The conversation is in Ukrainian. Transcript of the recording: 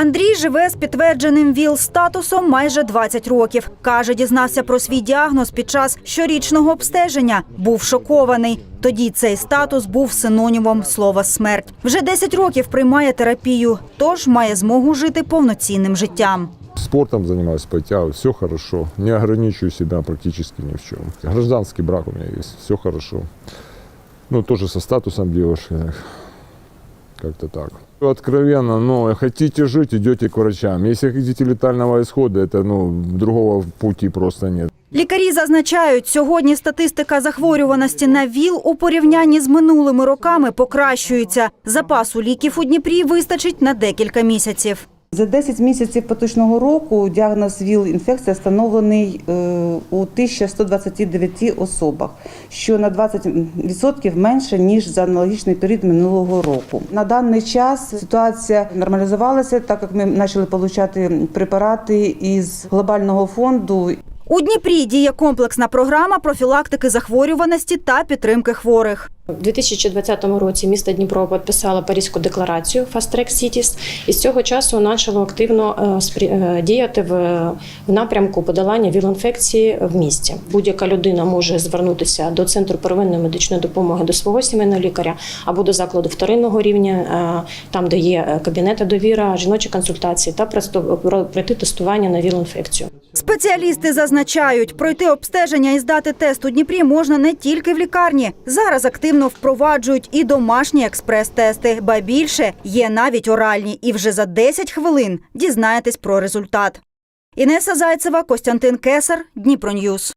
Андрій живе з підтвердженим ВІЛ-статусом майже 20 років. Каже, дізнався про свій діагноз під час щорічного обстеження. Був шокований. Тоді цей статус був синонімом слова смерть. Вже 10 років приймає терапію, тож має змогу жити повноцінним життям. Спортом занимаюсь, подтягиваю, все хорошо. Не ограничиваю себя практически ни в чем. Гражданский брак у меня есть, все хорошо. Ну, тоже со статусом девушки. Как-то так. Откровенно, но хотите жить, идете к врачам. Если хотите летального исхода, это, ну, другого пути просто нет. Лікарі зазначають, сьогодні статистика захворюваності на ВІЛ у порівнянні з минулими роками покращується. Запасу ліків у Дніпрі вистачить на декілька місяців. За 10 місяців поточного року діагноз ВІЛ-інфекція встановлений е, у 1129 особах, що на 20% менше, ніж за аналогічний період минулого року. На даний час ситуація нормалізувалася, так як ми почали отримати препарати із глобального фонду. У Дніпрі діє комплексна програма профілактики захворюваності та підтримки хворих. У 2020 році місто Дніпро підписало Паризьку декларацію Fast Track Cities і з цього часу почало активно е, е, діяти в, напрямку подолання ВІЛ-інфекції в місті. Будь-яка людина може звернутися до центру первинної медичної допомоги до свого сімейного лікаря або до закладу вторинного рівня, е, там де є кабінети довіра, жіночі консультації та пройти тестування на ВІЛ-інфекцію. Спеціалісти зазначають, пройти обстеження і здати тест у Дніпрі можна не тільки в лікарні. Зараз активно впроваджують і домашні експрес-тести, ба більше є навіть оральні. І вже за 10 хвилин дізнаєтесь про результат. Інеса Зайцева, Костянтин Кесар, Дніпро Ньюс.